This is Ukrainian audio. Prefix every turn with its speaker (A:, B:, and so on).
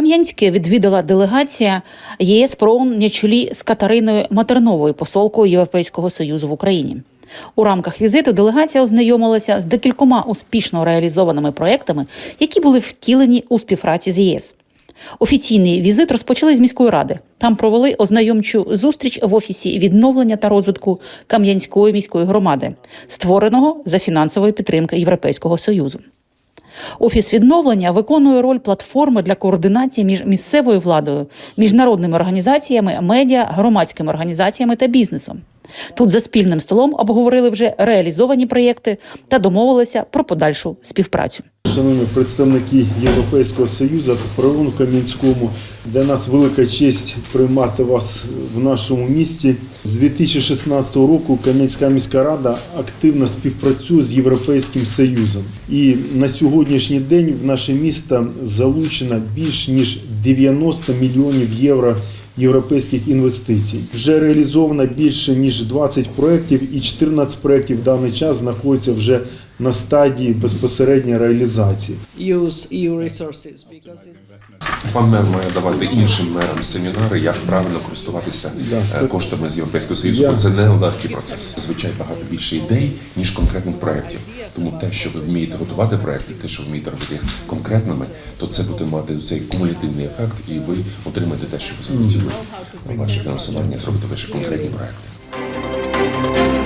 A: Мінське відвідала делегація ЄС ПРООН на чолі з Катериною Матерновою, посолкою Європейського союзу в Україні. У рамках візиту делегація ознайомилася з декількома успішно реалізованими проектами, які були втілені у співпраці з ЄС. Офіційний візит розпочали з міської ради. Там провели ознайомчу зустріч в офісі відновлення та розвитку Кам'янської міської громади, створеного за фінансової підтримки Європейського союзу. Офіс відновлення виконує роль платформи для координації між місцевою владою, міжнародними організаціями, медіа, громадськими організаціями та бізнесом. Тут за спільним столом обговорили вже реалізовані проєкти та домовилися про подальшу співпрацю.
B: Шановні представники Європейського Союзу, правон Кам'янському, для нас велика честь приймати вас в нашому місті. З 2016 року Кам'янська міська рада активно співпрацює з Європейським Союзом. І на сьогоднішній день в наше місто залучено більш ніж 90 мільйонів євро європейських інвестицій. Вже реалізовано більше ніж 20 проєктів і 14 проєктів в даний час знаходяться вже на стадії безпосередньої реалізації.
C: because
D: Пан мер має давати іншим мерам семінари, як правильно користуватися
B: Да.
D: е, коштами з Європейського Союзу.
B: Я-
D: це не легкий процес. Зазвичай багато більше ідей, ніж конкретних проєктів. Тому те, що ви вмієте готувати проєкти, те, що вмієте робити їх конкретними, то це буде мати цей кумулятивний ефект, і ви отримаєте те, що ви захотіли. Ваше фінансування зробити ваші конкретні проєкти.